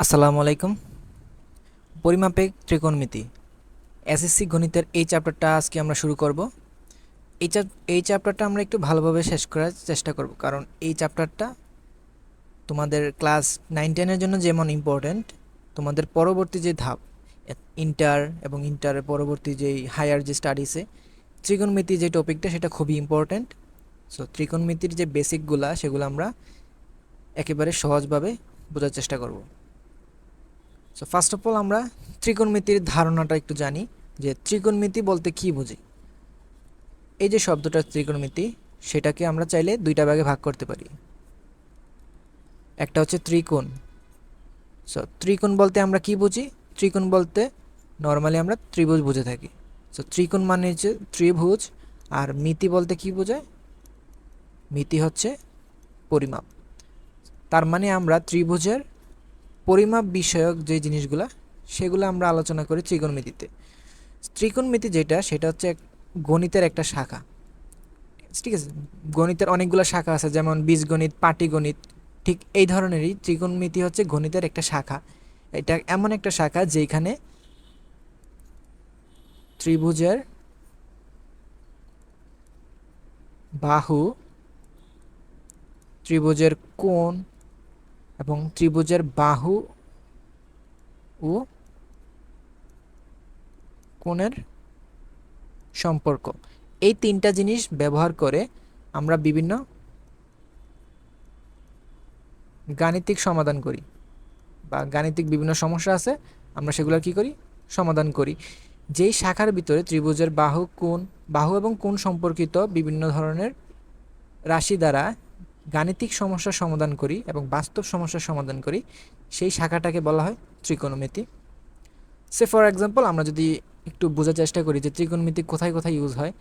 আসসালামু আলাইকুম। পরিমাপে ত্রিকোণমিতি। এসএসসি গণিতের এই চ্যাপ্টারটা আজকে আমরা শুরু করব। এই এই চ্যাপ্টারটা আমরা একটু ভালোভাবে শেষ করার চেষ্টা করব, কারণ এই চ্যাপ্টারটা তোমাদের ক্লাস নাইন টেনের জন্য যেমন ইম্পর্ট্যান্ট তোমাদের পরবর্তী যে ধাপ ইন্টার এবং ইন্টারের পরবর্তী যেই হায়ার যে স্টাডিসে ত্রিকোণমিতি যে টপিকটা, সেটা খুবই ইম্পর্ট্যান্ট সো ত্রিকোণমিতির যে বেসিকগুলা সেগুলো আমরা একেবারে সহজভাবে বোঝার চেষ্টা করব। সো ফার্স্ট অফ অল আমরা ত্রিকোণমিতির ধারণাটা একটু জানি, যে ত্রিকোণমিতি বলতে কি বুঝি? এই যে শব্দটা ত্রিকোণমিতি, সেটাকে আমরা চাইলে দুইটা ভাগে ভাগ করতে পারি। একটা হচ্ছে ত্রিকোণ। সো ত্রিকোণ বলতে আমরা কি বুঝি? ত্রিকোণ বলতে নর্মালি আমরা ত্রিভুজ বুঝে থাকি। সো ত্রিকোণ মানে হচ্ছে ত্রিভুজ, আর মিতি বলতে কি বোঝায়? মিতি হচ্ছে পরিমাপ। তার মানে আমরা ত্রিভুজের পরিমাপ বিষয়ক যে জিনিসগুলো, সেগুলো আমরা আলোচনা করি ত্রিকোণমিতিতে। ত্রিকোণমিতি যেটা, সেটা হচ্ছে এক গণিতের একটা শাখা। ঠিক আছে? গণিতের অনেকগুলো শাখা আছে, যেমন বীজগণিত, পাটিগণিত, ঠিক এই ধরনেরই ত্রিকোণমিতি হচ্ছে গণিতের একটা শাখা। এটা এমন একটা শাখা যেখানে ত্রিভুজের বাহু, ত্রিভুজের কোণ এবং ত্রিভুজের বাহু ও কোণের সম্পর্ক। এই তিনটা জিনিস ব্যবহার করে আমরা বিভিন্ন গাণিতিক সমাধান করি বা গাণিতিক বিভিন্ন সমস্যা আছে, আমরা সেগুলো কি করি? সমাধান করি। যেই শাখার ভিতরে ত্রিভুজের বাহু, কোণ, বাহু এবং কোণ সম্পর্কিত বিভিন্ন ধরনের রাশি দ্বারা গাণিতিক সমস্যার সমাধান করি এবং বাস্তব সমস্যার সমাধান করি, সেই শাখাটাকে বলা হয় ত্রিকোণমিতি। সে ফর এক্সাম্পল আমরা যদি একটু বোঝার চেষ্টা করি যে ত্রিকোণমিতি কোথায় কোথায় ইউজ হয়,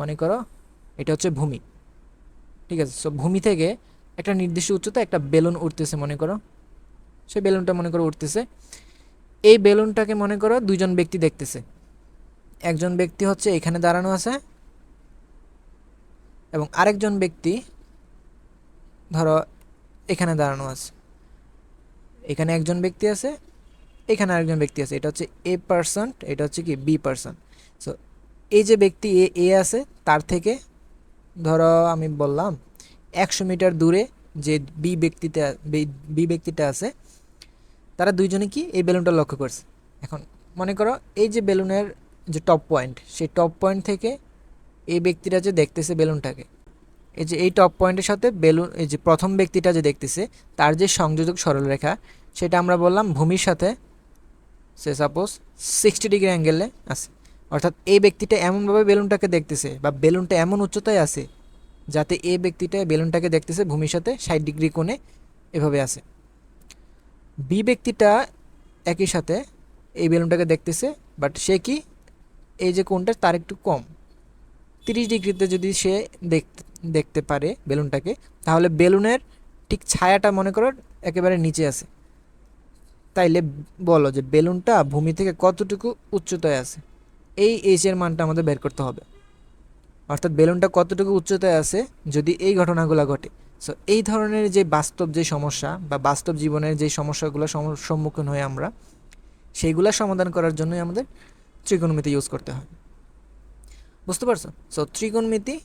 মনে করো এটা হচ্ছে ভূমি। ঠিক আছে সো ভূমি থেকে একটা নির্দিষ্ট উচ্চতা একটা বেলুন উঠতেছে মনে করো। সেই বেলুনটা মনে করো উঠতেছে এই বেলুনটাকে মনে করো দুইজন ব্যক্তি দেখতেছে। একজন ব্যক্তি হচ্ছে এখানে দাঁড়ানো আছে এবং আরেকজন ব্যক্তি ধরো, এখানে দাঁড়ানো আছে। এখানে একজন ব্যক্তি আছে, এখানে আরেকজন ব্যক্তি আছে। এটা হচ্ছে এ পার্সেন্ট এটা হচ্ছে কি বি পার্সেন্ট সো এই যে ব্যক্তি এ এ আছে, তার থেকে ধরো আমি বললাম, একশো মিটার দূরে যে বি ব্যক্তিটা বি ব্যক্তিটা আছে, তারা দুইজনে কি এই বেলুনটা লক্ষ্য করছে? এখন মনে করো, এই যে বেলুনের যে টপ পয়েন্ট সেই টপ পয়েন্ট থেকে এই ব্যক্তিরা যে দেখতেছে বেলুনটাকে এই যে এই টপ পয়েন্টের সাথে বেলুন, এই যে প্রথম ব্যক্তিটা যে দেখতেছে, তার যে সংযোজক সরলরেখা সেটা আমরা বললাম ভূমির সাথে, সে সাপোজ সিক্সটি ডিগ্রি অ্যাঙ্গেলে আছে। অর্থাৎ এই ব্যক্তিটা এমনভাবে বেলুনটাকে দেখতেছে বা বেলুনটা এমন উচ্চতায় আছে যাতে এই ব্যক্তিটা বেলুনটাকে দেখতেছে ভূমির সাথে ষাট ডিগ্রি কোণে এভাবে আছে। বি ব্যক্তিটা একই সাথে এই বেলুনটাকে দেখতেছে বাট সে কি? এই যে কোণটা তার একটু কম। তিরিশ ডিগ্রিতে যদি সে দেখতে দেখতে পারে বেলুনটাকে, তাহলে বেলুনের ঠিক ছায়াটা মনে করো একেবারে নিচে আছে। তাইলে বলো যে বেলুনটা ভূমি থেকে কতটুকু উচ্চতায় আছে? এই এইচ এর মানটা আমাদের বের করতে হবে। অর্থাৎ বেলুনটা কতটুকু উচ্চতায় আছে যদি এই ঘটনাগুলো ঘটে। সো এই ধরনের যে বাস্তব যে সমস্যা বা বাস্তব জীবনের যে সমস্যাগুলো সম্মুখীন হয়ে আমরা, সেইগুলো সমাধান করার জন্যই আমাদের ত্রিকোণমিতি ইউজ করতে হয়। বুঝতে পারছ? সো ত্রিকোণমিতি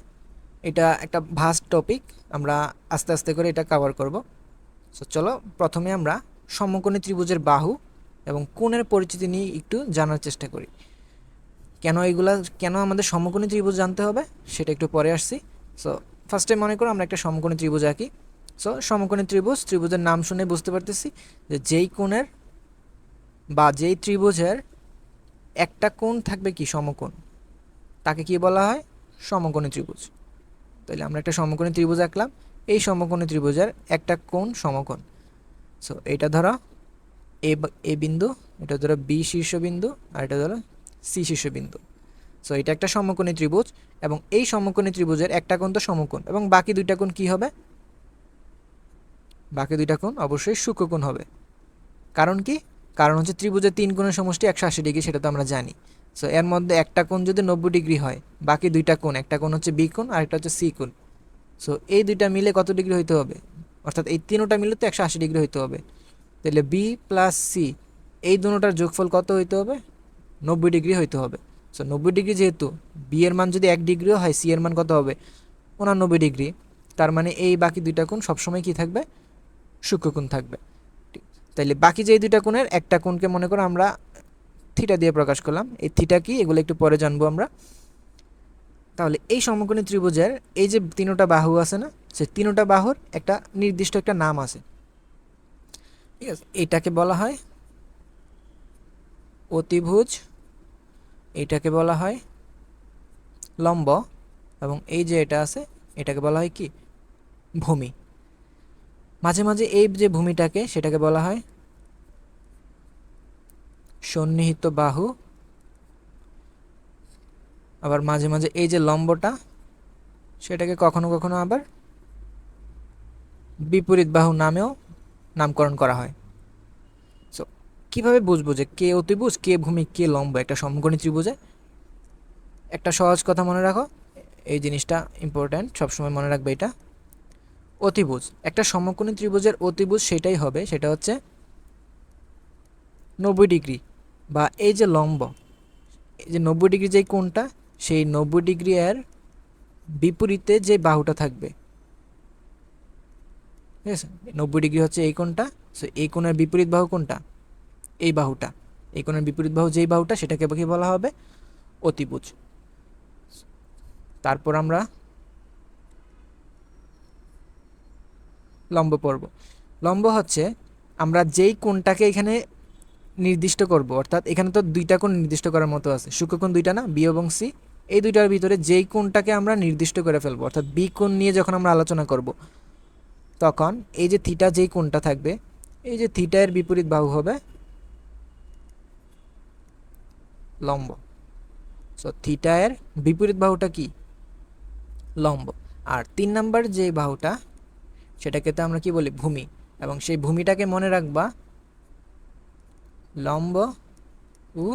এটা একটা ভাস্ট টপিক আমরা আস্তে আস্তে করে এটা কভার করব। সো চলো প্রথমে আমরা সমকোণী ত্রিভুজের বাহু এবং কোণের পরিচিতি নিয়ে একটু জানার চেষ্টা করি। কেন এগুলা, কেন আমাদের সমকোণী ত্রিভুজ জানতে হবে? সেটা একটু পরে আসছি। সো ফার্স্টে মনে করো আমরা একটা সমকোণী ত্রিভুজ আঁকি। সো সমকোণী ত্রিভুজ, ত্রিভুজের নাম শুনে বুঝতে পারতেছি যে যেই কোণের বা যেই ত্রিভুজের একটা কোণ থাকবে কি সমকোণ? তাকে কি বলা হয়? সমকোণী ত্রিভুজ। তাহলে আমরা একটা সমকোণী ত্রিভুজ আঁকলাম। এই সমকোণী ত্রিভুজের একটা কোণ সমকোণ। সো এটা ধরো এ এ বিন্দু, এটা ধরো বি শীর্ষবিন্দু আর এটা ধরো সি শীর্ষবিন্দু সো এটা একটা সমকোণী ত্রিভুজ, এবং এই সমকোণী ত্রিভুজের একটা কোণ তো সমকোণ, এবং বাকি দুইটা কোণ কি হবে? বাকি দুইটা কোণ অবশ্যই সূক্ষ্মকোণ হবে। কারণ কি? কারণ হচ্ছে ত্রিভুজের তিন কোণের সমষ্টি একশো আশি ডিগ্রি, সেটা তো আমরা জানি। সো এর মধ্যে একটা কোণ যদি নব্বই ডিগ্রি হয়, বাকি দুইটা কোণ, একটা কোণ হচ্ছে বি কোণ আর একটা হচ্ছে সি কোণ। সো এই দুইটা মিলে কত ডিগ্রি হইতে হবে? অর্থাৎ এই তিনোটা মিলে তো একশো আশি ডিগ্রি হইতে হবে। তাহলে বি প্লাস সি, এই দুটোটার যোগফল কত হইতে হবে? নব্বই ডিগ্রি হইতে হবে। সো নব্বই ডিগ্রি যেহেতু, বি এর মান যদি এক ডিগ্রিও হয়, সি এর মান কত হবে? উনানব্বই ডিগ্রি। তার মানে এই বাকি দুইটা কোণ সবসময় কি থাকবে? সূক্ষ্মকোণ থাকবে। তাইলে বাকি যে দুইটা কোণের, একটা কোণকে মনে করো আমরা থিটা দিয়ে প্রকাশ করলাম। এই থিটা কি? এগুলো একটু পরে জানব আমরা। তাহলে এই সমকোণী ত্রিভুজের এই যে তিনোটা বাহু আছে না, সে তিনোটা বাহুর একটা নির্দিষ্ট একটা নাম আছে। ঠিক আছে? এটাকে বলা হয় অতিভুজ, এটাকে বলা হয় লম্ব, এবং এই যে এটা আছে, এটাকে বলা হয় কি? ভূমি। মাঝে মাঝে এই যে ভূমিটাকে, সেটাকে বলা হয় সন্নিহিত বাহু। আবার মাঝে মাঝে এই যে লম্বটা, সেটাকে কখনো কখনো আবার বিপরীত বাহু নামেও নামকরণ করা হয়। সো কীভাবে বুঝব যে কে অতিভুজ, কে ভূমি, কে লম্ব? একটা সমকোণী ত্রিভুজে। একটা সহজ কথা মনে রাখো, এই জিনিসটা ইম্পর্ট্যান্ট সবসময় মনে রাখবে এটা। অতিভুজ, একটা সমকোণী ত্রিভুজের অতিভুজ সেটাই হবে, সেটা হচ্ছে নব্বই ডিগ্রি। বা এই যে লম্ব, এই যে নব্বই ডিগ্রি যে কোণটা, সেই নব্বই ডিগ্রি এর বিপরীতে যে বাহুটা থাকবে। ঠিক আছে? নব্বই ডিগ্রি হচ্ছে এই কোণটা, সো এই কোণের বিপরীত বাহু কোনটা এই বাহুটা। এই কোণের বিপরীত বাহু যেই বাহুটা, সেটাকে কি বলা হবে? অতিভুজ। তারপর আমরা লম্ব পর্ব লম্ব হচ্ছে আমরা যেই কোণটাকে এখানে নির্দিষ্ট করব। অর্থাৎ এখানে তো দুইটা কোণ নির্দিষ্ট করার মতো আছে। সূক্ষ্মকোণ দুইটা না? বি এবং সি। এই দুইটার ভিতরে যেই কোণটাকে আমরা নির্দিষ্ট করে ফেলব, অর্থাৎ বি কোণ নিয়ে যখন আমরা আলোচনা করব, তখন এই যে থিটা যেই কোণটা থাকবে, এই যে থিটা এর বিপরীত বাহু হবে লম্ব। সো থিটা এর বিপরীত বাহুটা কি? লম্ব। আর তিন নাম্বার যে বাহুটা, সেটাকে তো আমরা কি বলি? ভূমি। এবং সেই ভূমিটাকে মনে রাখবা লম্ব ও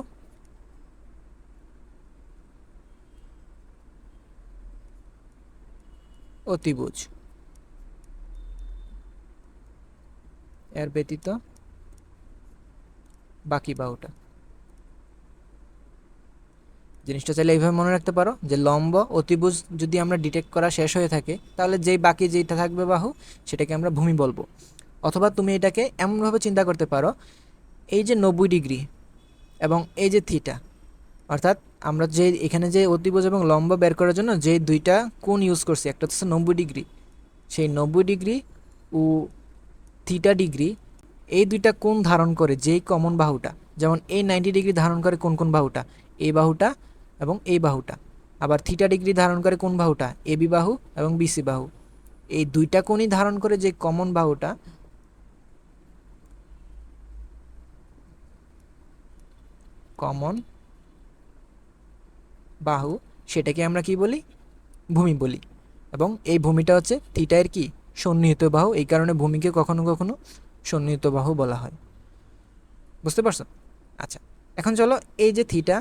অতিভুজ। এর ব্যতীত বাকি বাহুটা। জিনিসটা চাইলে এইভাবে মনে রাখতে পারো যে লম্ব অতিভুজ যদি আমরা ডিটেক্ট করা শেষ হয়ে থাকে, তাহলে যেই বাকি যেইটা থাকবে বাহু, সেটাকে আমরা ভূমি বলব। অথবা তুমি এটাকে এমনভাবে চিন্তা করতে পারো এই যে নব্বই ডিগ্রি এবং এই যে থিটা অর্থাৎ আমরা যে এখানে যে অতিভুজ এবং লম্বা বের করার জন্য যে দুইটা কোণ ইউজ করছি, একটা হচ্ছে নব্বই ডিগ্রি, সেই নব্বই ডিগ্রি ও থিটা ডিগ্রি, এই দুইটা কোণ ধারণ করে যেই কমন বাহুটা, যেমন এই নাইনটি ডিগ্রি ধারণ করে কোন কোন বাহুটা এই বাহুটা এবং এই বাহুটা, আবার থিটা ডিগ্রি ধারণ করে কোন বাহুটা, এ বি বাহু এবং বিসি বাহু, এই দুইটা কোণই ধারণ করে যে কমন বাহুটা কমন বাহু, সেটাকে আমরা কি বলি? ভূমি বলি। এবং এই ভূমিটা হচ্ছে থিটায়ের কি? সন্নিহিত বাহু। এই কারণে ভূমিকে কখনো কখনো সন্নিহিত বাহু বলা হয়। বুঝতে পারছ? আচ্ছা এখন চলো এই যে থিটা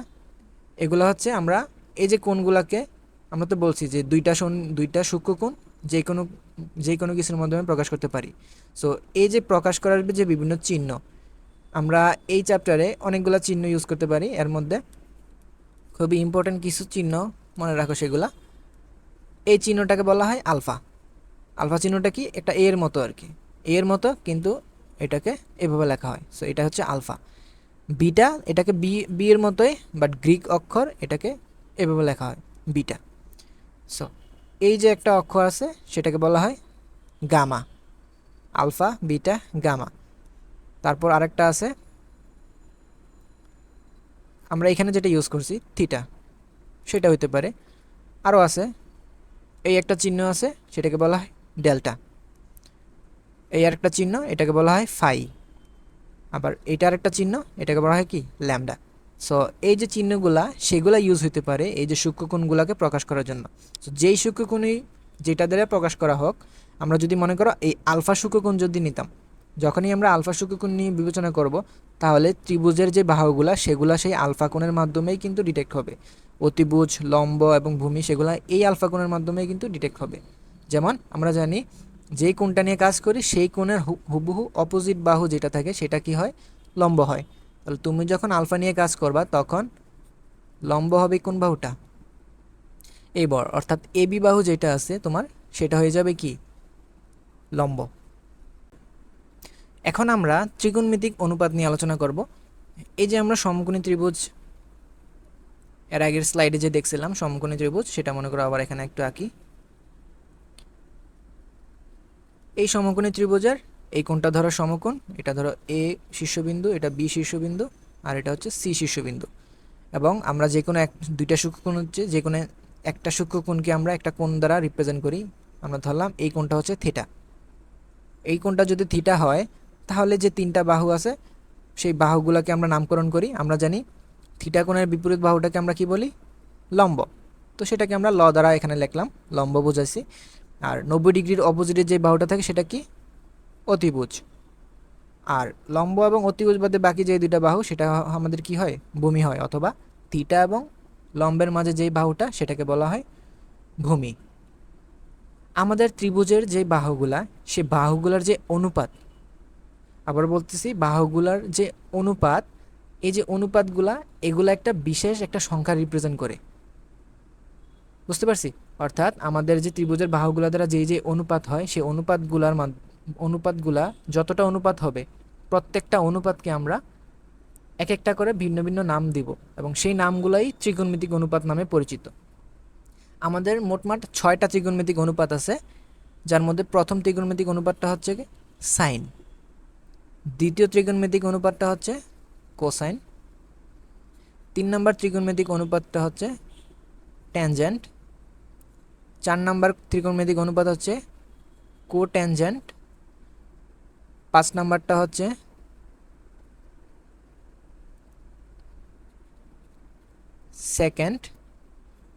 এগুলো হচ্ছে আমরা এই যে কোণগুলাকে আমরা তো বলছি যে দুইটা দুইটা সূক্ষ্ম কোণ যে কোনো যে কোনো কিছুর মাধ্যমে প্রকাশ করতে পারি। সো এই যে প্রকাশ করার যে বিভিন্ন চিহ্ন আমরা এই চ্যাপ্টারে অনেকগুলো চিহ্ন ইউজ করতে পারি। এর মধ্যে খুবই ইম্পর্টেন্ট কিছু চিহ্ন মনে রাখো সেগুলা। এই চিহ্নটাকে বলা হয় আলফা। আলফা চিহ্নটা কি? একটা এর মতো আর কি। এর মতো, কিন্তু এটাকে এভাবে লেখা হয়। সো এটা হচ্ছে আলফা। বিটা, এটাকে বি বি এর মতোই বাট গ্রিক অক্ষর, এটাকে এভাবে লেখা হয়, বিটা। সো এই যে একটা অক্ষর আছে, সেটাকে বলা হয় গামা। Alpha, beta, gamma. তারপর আরেকটা আছে। আমরা এখানে যেটা ইউজ করছি থিটা সেটা হইতে পারে। আরও আছে। এই একটা চিহ্ন আছে, সেটাকে বলা হয় ডেল্টা এই আরেকটা চিহ্ন, এটাকে বলা হয় ফাই আবার এটা আরেকটা চিহ্ন, এটাকে বলা হয় কি? ল্যামডা সো এই যে চিহ্নগুলা, সেগুলা ইউজ হতে পারে এই যে সূক্ষ্মকোণগুলোকে প্রকাশ করার জন্য। সো যেই সূক্ষ্মকোণই যেটা দ্বারা প্রকাশ করা হোক, আমরা যদি মনে করো এই আলফা সূক্ষ্মকোণ যদি নিতাম যখনই আমরা আলফা সূক্ষ্মকোণ নিয়ে বিবেচনা করব, তাহলে ত্রিভুজের যে বাহুগুলা, সেগুলা সেই আলফা কোণের মাধ্যমেই কিন্তু ডিটেক্ট হবে। অতিভুজ, লম্ব এবং ভূমি, সেগুলা এই আলফা কোণের মাধ্যমেই কিন্তু ডিটেক্ট হবে। যেমন আমরা জানি যেই কোণটা নিয়ে কাজ করি, সেই কোণের হুবহু অপোজিট বাহু যেটা থাকে, সেটা কি হয়? লম্ব হয়। তাহলে তুমি যখন আলফা নিয়ে কাজ করবা, তখন লম্ব হবে কোন বাহুটা? এই বর, অর্থাৎ এবি বাহু যেটা আছে তোমার, সেটা হয়ে যাবে কি? লম্ব। এখন আমরা ত্রিকোণমিতিক অনুপাত নিয়ে আলোচনা করব। এই যে আমরা সমকোণী ত্রিভুজ, এর আগের স্লাইডে যে দেখছিলাম, সমকোণী ত্রিভুজ, সেটা মনে করো আবার এখানে একটু আঁকি। এই সমকোণী ত্রিভুজের, এই কোণটা ধরো সমকোণ, এটা ধরো এ শীর্ষবিন্দু, এটা বি শীর্ষবিন্দু, আর এটা হচ্ছে সি শীর্ষবিন্দু। এবং আমরা যে কোনো এক, দুইটা সূক্ষ্মকোণ হচ্ছে, যে কোনো একটা সূক্ষ্মকোণকে আমরা একটা কোণ দ্বারা রিপ্রেজেন্ট করি। আমরা ধরলাম এই কোণটা হচ্ছে থিটা এই কোণটা যদি থিটা হয় তাহলে যে তিনটা বাহু আছে, সেই বাহুগুলোকে আমরা নামকরণ করি। আমরা জানি থিটা কোণের বিপরীত বাহুটাকে আমরা কি বলি? লম্ব। তো সেটাকে আমরা ল দ্বারা এখানে লিখলাম, লম্ব বোঝাইছি। আর নব্বই ডিগ্রির অপোজিটে যে বাহুটা থাকে সেটা কি? অতিভুজ। আর লম্ব এবং অতিভুজ বাদে বাকি যে দুইটা বাহু, সেটা আমাদের কি হয়? ভূমি হয়, অথবা থিটা এবং লম্বের মাঝে যেই বাহুটা, সেটাকে বলা হয় ভূমি। আমাদের ত্রিভুজের যে বাহুগুলা, সে বাহুগুলার যে অনুপাত আবার বলতেছি বাহুগুলার যে অনুপাত, এই যে অনুপাতগুলা, এগুলা একটা বিশেষ একটা সংখ্যা রিপ্রেজেন্ট করে। বুঝতে পারছি? অর্থাৎ আমাদের যে ত্রিভুজের বাহুগুলা দ্বারা যে যে অনুপাত হয়, সেই অনুপাতগুলার অনুপাতগুলা যতটা অনুপাত হবে, প্রত্যেকটা অনুপাতকে আমরা এক একটা করে ভিন্ন ভিন্ন নাম দিব এবং সেই নামগুলাই ত্রিকোণমিতিক অনুপাত নামে পরিচিত। আমাদের মোটমাট ছয়টা ত্রিকোণমিতিক অনুপাত আছে, যার মধ্যে প্রথম ত্রিকোণমিতিক অনুপাতটা হচ্ছে সাইন। দ্বিতীয় ত্রিকোণমিতিক অনুপাতটা হচ্ছে কোসাইন তিন নম্বর ত্রিকোণমিতিক অনুপাতটা হচ্ছে ট্যানজেন্ট চার নম্বর ত্রিকোণমিতিক অনুপাত হচ্ছে কো ট্যানজেন্ট পাঁচ নাম্বারটা হচ্ছে সেকেন্ড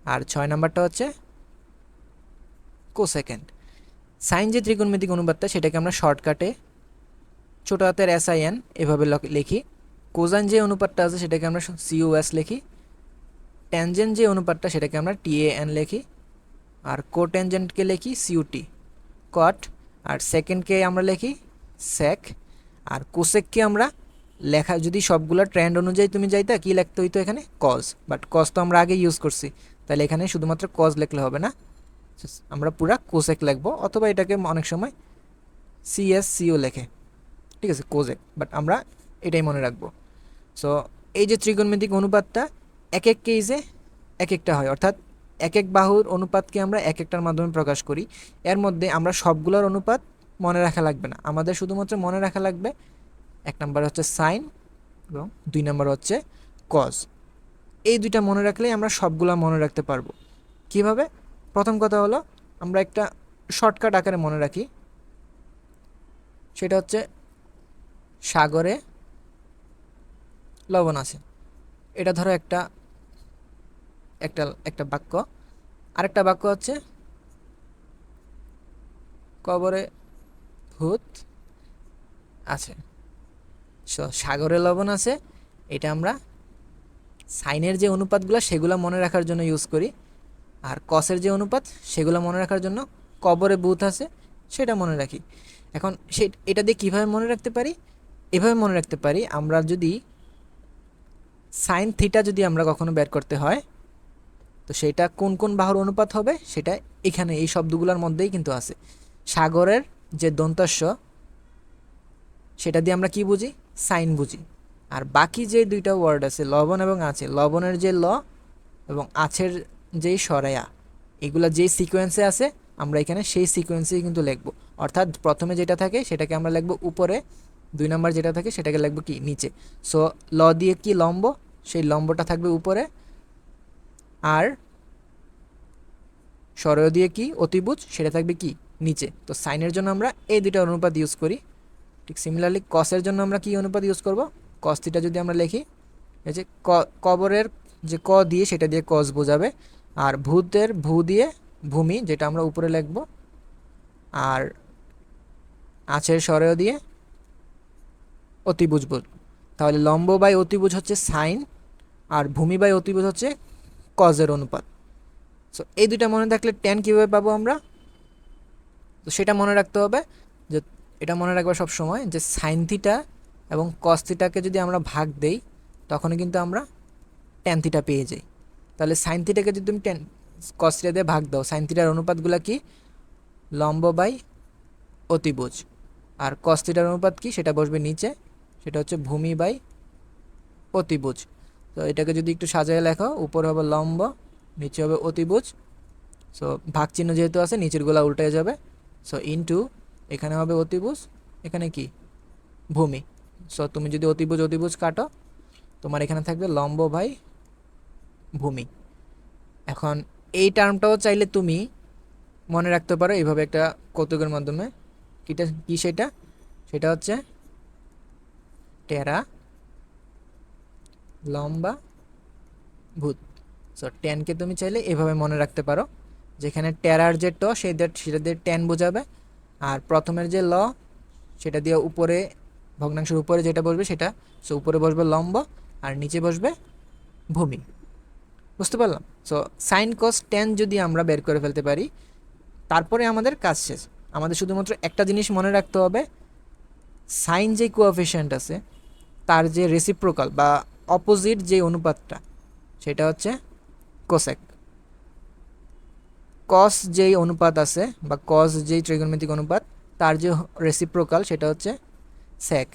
আর ছয় নাম্বারটা হচ্ছে কোসেকেন্ড সাইন যে ত্রিকোণমিতিক অনুপাতটা, সেটাকে আমরা শর্টকাটে ছোট হাতের এস আই এন এভাবে লিখি। কোজান যে অনুপাতটা আছে সেটাকে আমরা সিওএস লিখি। ট্যানজেন্ট যে অনুপাতটা সেটাকে আমরা টিএএন লিখি। আর কোট্যানজেন্টকে লিখি সিউটি কট আর সেকেন্ডকে আমরা লিখি সেক আর কোসেককে আমরা লেখা যদি সবগুলো ট্রেন্ড অনুযায়ী তুমি যাইতা, কি লিখতে হইতো এখানে? কজ বাট কজ তো আমরা আগে ইউজ করছি। তাহলে এখানে শুধুমাত্র কজ লিখলে হবে না। আমরা পুরা কোসেক লিখব। অথবা এটাকে অনেক সময় সিএস সিও লেখে। ঠিক আছে কোজেক বাট আমরা এটাই মনে রাখব। সো এই যে ত্রিকোণমিতিক অনুপাতটা এক এক কেজে এক একটা হয়, অর্থাৎ এক এক বাহুর অনুপাতকে আমরা এক একটার মাধ্যমে প্রকাশ করি। এর মধ্যে আমরা সবগুলোর অনুপাত মনে রাখা লাগবে না। আমাদের শুধুমাত্র মনে রাখা লাগবে এক নম্বর হচ্ছে সাইন এবং দুই নম্বর হচ্ছে কজ এই দুইটা মনে রাখলেই আমরা সবগুলা মনে রাখতে পারব। কীভাবে? প্রথম কথা হলো, আমরা একটা শর্টকাট আকারে মনে রাখি। সেটা হচ্ছে সাগরে লবণ আছে। এটা ধরো একটা একটা একটা বাক্য। আরেকটা বাক্য হচ্ছে, কবরে ভূত আছে। সাগরে লবণ আছে, এটা আমরা সাইনের যে অনুপাতগুলো, সেগুলো মনে রাখার জন্য ইউজ করি। আর কসের যে অনুপাত, সেগুলো মনে রাখার জন্য কবরে ভূত আছে, সেটা মনে রাখি। এখন সে, এটা দিয়ে কীভাবে মনে রাখতে পারি? এভাবে মনে রাখতে পারি, আমরা যদি সাইন থিটা যদি আমরা কখনো বের করতে হয়, তো সেটা কোন কোন বাহুর অনুপাত হবে? সেটা এখানে এই শব্দগুলোর মধ্যেই কিন্তু আছে। সাগরের যে দন্তস্য সেটা দিয়ে আমরা কি বুঝি? সাইন বুঝি। আর বাকি যে দুইটা ওয়ার্ড আছে, লবণ এবং আছে লবণের যে ল এবং আছের যেই সরায়া, এগুলা যেই সিকোয়েন্সে আছে, আমরা এখানে সেই সিকোয়েন্সেই কিন্তু লিখব। অর্থাৎ প্রথমে যেটা থাকে, সেটাকে আমরা লিখব উপরে দুই নম্বর যেটা থাকে সেটাকে লিখব কি? নিচে। সো ল দিয়ে কি লম্ব? সেই লম্বটা থাকবে উপরে। আর সরয় দিয়ে কি? অতিভুজ, সেটা থাকবে কি? নিচে। তো সাইনের জন্য আমরা এই দুইটা অনুপাত ইউজ করি। ঠিক সিমিলারলি কসের জন্য আমরা কি অনুপাত ইউজ করব? কস থিটা যদি আমরা লিখি, এই যে ক, কবরের যে ক দিয়ে সেটা দিয়ে কস বোঝাবে। আর ভূতের ভূ দিয়ে ভূমি, যেটা আমরা উপরে লিখব। আর আছের সরেও দিয়ে অতিভুজ তাহলে লম্ব বাই অতিভুজ হচ্ছে সাইন আর ভূমি বাই অতিভুজ হচ্ছে কজের অনুপাত। সো এই দুইটা মনে থাকলে টেন কীভাবে পাবো আমরা? তো সেটা মনে রাখতে হবে যে, এটা মনে রাখবে সব সময় যে সাইন থিটা এবং কস থিটাকে যদি আমরা ভাগ দেই, তখনই কিন্তু আমরা ট্যান থিটা পেয়ে যাই। তাহলে সাইন থিটাকে যদি তুমি টেন কস থিটা দিয়ে ভাগ দাও সাইন থিটার অনুপাতগুলো কি? লম্ব বাই অতিভুজ। আর কস অনুপাত কি? সেটা বসবে নিচে। সেটা হচ্ছে ভূমি বাই অতিভুজ। তো এটাকে যদি একটু সাজায় লেখো, উপরে হবে লম্ব, নিচে হবে অতিভুজ। সো ভাগ চিহ্ন যেহেতু আছে, নিচের গোলা উল্টে যাবে। সো ইনটু এখানে হবে অতিভুজ, এখানে কি? ভূমি। সো তুমি যদি অতিভুজ অতিভুজ কাটো, তোমার এখানে থাকবে লম্ব বাই ভূমি। এখন, এই টার্মটাও চাইলে তুমি মনে রাখতে পারো, এইভাবে একটা কৌতুকের মাধ্যমে। কিটা, কী সেটা? সেটা হচ্ছে টেরা, লম্বা, ভূত। সো টেনকে তুমি চাইলে এভাবে মনে রাখতে পারো। যেখানে টেরার যে ট দিয়ে- সেটা দিয়ে টেন বোঝাবে। আর প্রথমের যে ল, সেটা দিয়ে উপরে, ভগ্নাংশের উপরে যেটা বসবে সেটা। সো উপরে বসবে লম্ব, আর নিচে বসবে ভূমি। বুঝতে পারলাম? সো সাইন কস টেন যদি আমরা বের করে ফেলতে পারি, তারপরে আমাদের কাজ শেষ। আমাদের শুধুমাত্র একটা জিনিস মনে রাখতে হবে। সাইন যে কোঅফিসিয়েন্ট আছে তার যে রেসিপ্রোকাল বা অপোজিট যে অনুপাতটা, সেটা হচ্ছে কোসেক কস যেই অনুপাত আছে বা কস যেই ত্রিগোণমিতিক অনুপাত, তার যে রেসিপ্রোকাল সেটা হচ্ছে সেক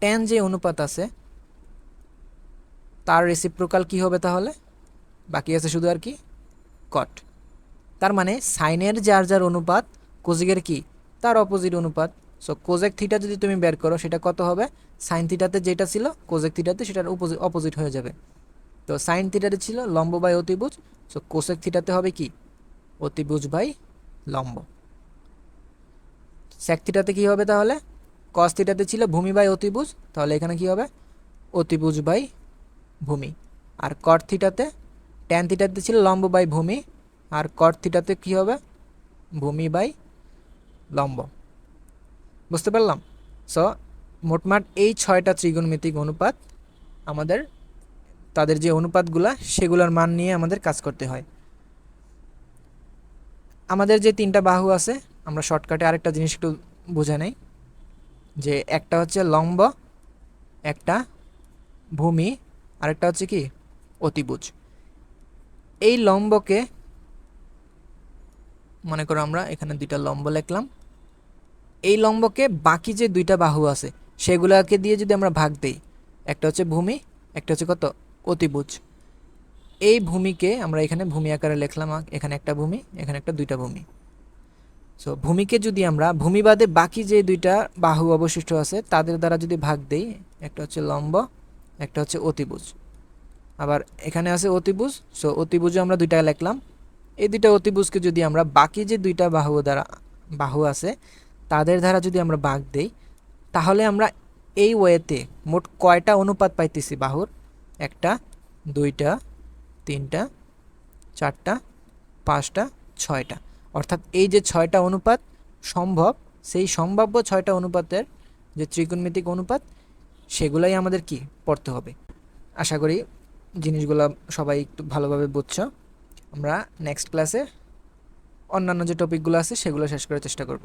টেন যে অনুপাত আছে, তার রেসিপ্রোকাল কি হবে তাহলে? বাকি আছে শুধু আর কি কট তার মানে সাইনের যার যার অনুপাত কোজিকের কি? তার অপোজিট অনুপাত। সো কোজেক থিটা যদি তুমি বের করো, সেটা কত হবে? সাইন থিটাতে যেটা ছিল কোজেক থিটাতে সেটার অপোজিট হয়ে যাবে। তো সাইন থিটাতে ছিল লম্ব বাই অতিভুজ। সো কোসেক থিটাতে হবে কি? অতিভুজ বাই লম্ব। স্যাক থিটাতে কী হবে তাহলে? কস থিটাতে ছিল ভূমি বাই অতিভুজ। তাহলে এখানে কি হবে? অতিভুজ বাই ভূমি। আর কট থিটাতে ট্যান থিটাতে ছিল লম্ব বাই ভূমি। আর কট থিটাতে কী হবে? ভূমি বাই লম্ব। বুঝতে পারলাম? সো মোটমাট এই ছয়টা ত্রিগুণমিতিক অনুপাত আমাদের, তাদের যে অনুপাতগুলা, সেগুলোর মান নিয়ে আমাদের কাজ করতে হয়। আমাদের যে তিনটা বাহু আছে, আমরা শর্টকাটে আরেকটা জিনিস একটু বুঝে নেই, যে একটা হচ্ছে লম্ব, একটা ভূমি, আরেকটা হচ্ছে কি? অতিভুজ। এই লম্বকে, মনে করো আমরা এখানে দুইটা লম্ব লিখলাম এই লম্বকে বাকি যে দুইটা বাহু আছে, সেগুলোকে দিয়ে যদি আমরা ভাগ দেই, একটা হচ্ছে ভূমি, একটা হচ্ছে কত? অতিভুজ। এই ভূমিকে আমরা এখানে ভূমি আকারে লিখলাম, এখানে একটা ভূমি, এখানে একটা দুইটা ভূমি। সো ভূমিকে যদি আমরা, ভূমি বাদে বাকি যে দুইটা বাহু অবশিষ্ট আছে, তাদের দ্বারা যদি ভাগ দেই, একটা হচ্ছে লম্ব, একটা হচ্ছে অতিভুজ। আবার এখানে আছে অতিভুজ সো অতিভুজও আমরা দুইটা লিখলাম। এই দুইটা অতিভুজকে যদি আমরা বাকি যে দুইটা বাহু দ্বারা, বাহু আছে তাদের দ্বারা যদি আমরা ভাগ দেই, তাহলে আমরা এই ওয়েতে মোট কয়টা অনুপাত পাইতেছি, বাহুর? একটা, দুইটা, তিনটা, চারটা, পাঁচটা, ছয়টা। অর্থাৎ এই যে ছয়টা অনুপাত সম্ভব, সেই সম্ভাব্য ছয়টা অনুপাতের যে ত্রিকোণমিতিক অনুপাত, সেগুলাই আমাদের কি পড়তে হবে? আশা করি জিনিসগুলো সবাই একটু ভালোভাবে বুঝছ। আমরা নেক্সট ক্লাসে অন্যান্য যে টপিকগুলো আছে, সেগুলো শেষ করার চেষ্টা করব।